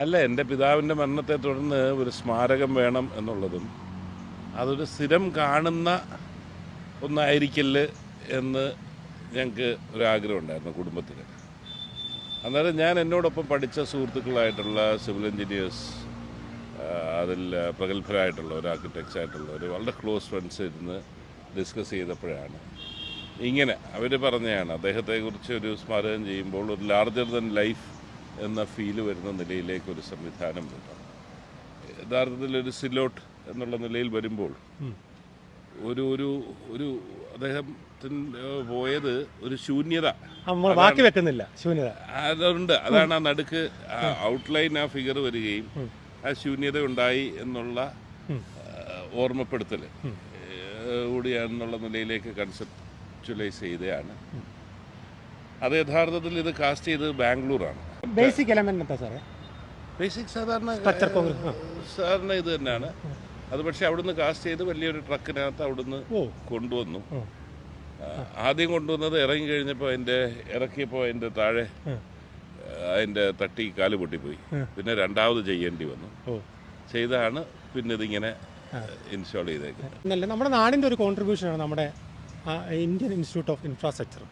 അല്ല എന്റെ പിതാവിന്റെ മരണത്തെ തുടർന്ന് ഒരു സ്മാരകം വേണം എന്നുള്ളതും അതൊരു സ്ഥിരം കാണുന്ന ഒന്നായിരിക്കൽ എന്ന് ഞങ്ങൾക്ക് ഒരാഗ്രഹം ഉണ്ടായിരുന്നു കുടുംബത്തിൽ അന്നേരം ഞാൻ എന്നോടൊപ്പം പഠിച്ച സുഹൃത്തുക്കളായിട്ടുള്ള സിവിൽ എഞ്ചിനീയേഴ്സ് അതിൽ പ്രഗത്ഭരായിട്ടുള്ളവർ ആർക്കിടെക്ട്സ് ആയിട്ടുള്ള ഒരു വളരെ ക്ലോസ് ഫ്രണ്ട്സ് ഇരുന്ന് ഡിസ്കസ് ചെയ്തപ്പോഴാണ് ഇങ്ങനെ അവർ പറഞ്ഞതാണ് അദ്ദേഹത്തെക്കുറിച്ച് ഒരു സ്മാരകം ചെയ്യുമ്പോൾ ഒരു ലാർജർ ദൻ ലൈഫ് എന്ന ഫീൽ വരുന്ന നിലയിലേക്ക് ഒരു സംവിധാനം വരണം യഥാർത്ഥത്തിൽ ഒരു സിലോട്ട് എന്നുള്ള നിലയിൽ വരുമ്പോൾ ഒരു ഒരു ഒരു അദ്ദേഹത്തിന് പോയത് ഒരു ശൂന്യത. ബാക്കി വെക്കുന്നില്ല ശൂന്യത. അതുണ്ട്. അതാണ് ആ നടുക്ക് ഔട്ട്ലൈൻ ആ ഫിഗർ വരികയും ആ ശൂന്യത ഉണ്ടായി എന്നുള്ള ഓർമ്മപ്പെടുത്തൽ കൂടിയാണെന്നുള്ള നിലയിലേക്ക് കൺസെപ്റ്റുലൈസ് ചെയ്തതാണ് അത് യഥാർത്ഥത്തിൽ ഇത് കാസ്റ്റ് ചെയ്തത് ബാംഗ്ലൂരാണ്. ബേസിക് എലമെന്റ് എന്താ സാറേ? ബേസിക് സാധാരണ സ്ട്രക്ചർ കോൺക്രീറ്റ് സാധാരണ ഇത് തന്നെയാണ്. അത് പക്ഷേ അവിടുന്ന് കാസ്റ്റ് ചെയ്ത് വലിയൊരു ട്രക്കിനകത്ത് അവിടുന്ന് കൊണ്ടുവന്നു. ആദ്യം കൊണ്ടുവന്നത് ഇറങ്ങി കഴിഞ്ഞപ്പോൾ അതിന്റെ ഇറക്കിയപ്പോൾ അതിന്റെ താഴെ അതിന്റെ അതിന്റെ തട്ടി കാൽ പൊട്ടിപ്പോയി. പിന്നെ രണ്ടാമത് ചെയ്യേണ്ടി വന്നു. ചെയ്താണ് പിന്നെ ഇതിങ്ങനെ ഇൻസ്റ്റാൾ ചെയ്തേക്കുന്നത്. നമ്മുടെ നാടിന്റെ ഒരു കോൺട്രിബ്യൂഷനാണ് നമ്മുടെ ഇന്ത്യൻ ഇൻസ്റ്റിറ്റ്യൂട്ട് ഓഫ് ഇൻഫ്രാസ്ട്രക്ചർ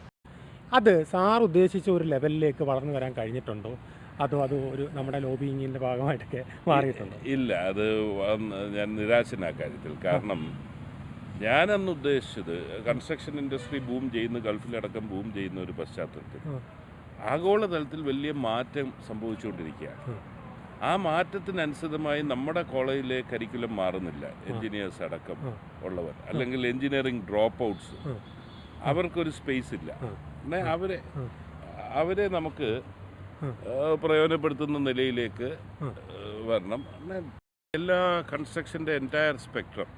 അത് സാർ ഉദ്ദേശിച്ച ഒരു ലെവലിലേക്ക് വളർന്നു വരാൻ കഴിഞ്ഞിട്ടുണ്ടോ? അതോ അത് ഒരു നമ്മുടെ ലോബിങ്ങിന്റെ ഭാഗമായിട്ടൊക്കെ മാറിയിട്ടുണ്ടോ? ഇല്ല അത് ഞാൻ നിരാശന കാര്യത്തിൽ. കാരണം ഞാനന്ന് ഉദ്ദേശിച്ചത് കൺസ്ട്രക്ഷൻ ഇൻഡസ്ട്രി ബൂം ചെയ്യുന്ന ഗൾഫിലടക്കം ബൂം ചെയ്യുന്ന ഒരു പശ്ചാത്തലത്തിൽ. ആഗോളതലത്തിൽ വലിയ മാറ്റം സംഭവിച്ചുകൊണ്ടിരിക്കുകയാണ്. ആ. മാറ്റത്തിനനുസൃതമായി നമ്മുടെ കോളേജിലെ കരിക്കുലം മാറുന്നില്ല. എൻജിനീയേഴ്സ് അടക്കം ഉള്ളവർ. അല്ലെങ്കിൽ എഞ്ചിനീയറിംഗ് ഡ്രോപ്പ് ഔട്ട്സ്. അവർക്കൊരു സ്പേസ് ഇല്ല. പിന്നെ അവരെ അവരെ നമുക്ക് പ്രയോജനപ്പെടുത്തുന്ന നിലയിലേക്ക് വരണം. പിന്നെ എല്ലാ കൺസ്ട്രക്ഷന്റെ എന്റയർ സ്പെക്ട്രം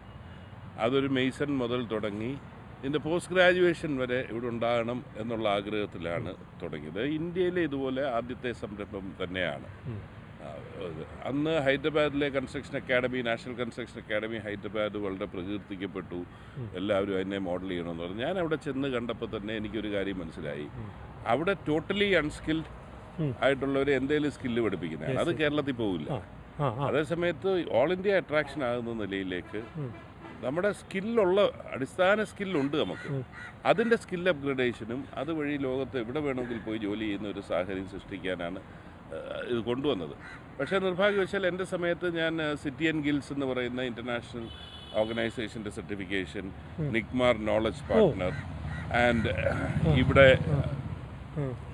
അതൊരു മെയ്സൺ മുതൽ തുടങ്ങി ഇതിന്റെ പോസ്റ്റ് ഗ്രാജുവേഷൻ വരെ ഇവിടെ ഉണ്ടാകണം എന്നുള്ള ആഗ്രഹത്തിലാണ് തുടങ്ങിയത്. ഇന്ത്യയിലെ ഇതുപോലെ ആദ്യത്തെ സംരംഭം തന്നെയാണ്. അന്ന് ഹൈദരാബാദിലെ construction academy national construction academy Hyderabad വളരെ പ്രകീർത്തിക്കപ്പെട്ടു. എല്ലാവരും അതിനെ മോഡൽ ചെയ്യണമെന്ന് പറഞ്ഞു. ഞാൻ അവിടെ ചെന്ന് കണ്ടപ്പോൾ തന്നെ എനിക്കൊരു കാര്യം മനസ്സിലായി. അവിടെ ടോട്ടലി അൺസ്കിൽഡ് ആയിട്ടുള്ളവർ ആയിട്ടുള്ളവരെ എന്തെങ്കിലും സ്കില്ല് പഠിപ്പിക്കുന്നതാണ് അത് കേരളത്തിൽ പോകില്ല അതേസമയത്ത് ഓൾ ഇന്ത്യ അട്രാക്ഷൻ ആകുന്ന നിലയിലേക്ക്. നമ്മുടെ സ്കില്ലുള്ള അടിസ്ഥാന സ്കില്ലുണ്ട് നമുക്ക്. അതിന്റെ സ്കിൽ അപ്ഗ്രഡേഷനും അതുവഴി ലോകത്ത് എവിടെ വേണമെങ്കിൽ പോയി ജോലി ചെയ്യുന്ന ഒരു സാഹചര്യം സൃഷ്ടിക്കാനാണ് ഇത് കൊണ്ടുവന്നത്. പക്ഷേ നിർഭാഗ്യവശാൽ എന്റെ സമയത്ത് ഞാൻ സിറ്റി ആൻഡ് ഗിൽസ് എന്ന് പറയുന്ന ഇന്റർനാഷണൽ ഓർഗനൈസേഷന്റെ certification NICMAR knowledge partner and ഇവിടെ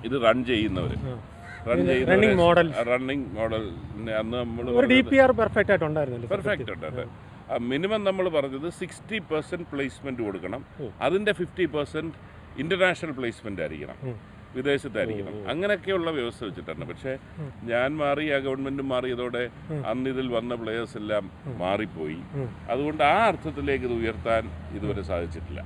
ഇത് റൺ ചെയ്യുന്നവർ running run running model running model അന്ന് നമ്മൾ ഡി പി ആർ പെർഫെക്റ്റ് ആയിട്ട് ഉണ്ടായിരുന്നല്ലോ? പെർഫെക്റ്റ് ഉണ്ട്. മിനിമം നമ്മൾ പറഞ്ഞത് സിക്സ്റ്റി പെർസെന്റ് പ്ലേസ്മെന്റ് കൊടുക്കണം. അതിന്റെ ഫിഫ്റ്റി പെർസെന്റ് ഇന്റർനാഷണൽ പ്ലേസ്മെന്റ് ആയിരിക്കണം. വിദേശത്തായിരിക്കണം. അങ്ങനെയൊക്കെയുള്ള വ്യവസ്ഥ വെച്ചിട്ടാണ്. പക്ഷേ ഞാൻ മാറി ആ ഗവൺമെന്റ് മാറിയതോടെ അന്ന് ഇതിൽ വന്ന പ്ലേയേഴ്സ് എല്ലാം മാറിപ്പോയി. അതുകൊണ്ട് ആ അർത്ഥത്തിലേക്ക് ഇത് ഉയർത്താൻ ഇതുവരെ സാധിച്ചിട്ടില്ല.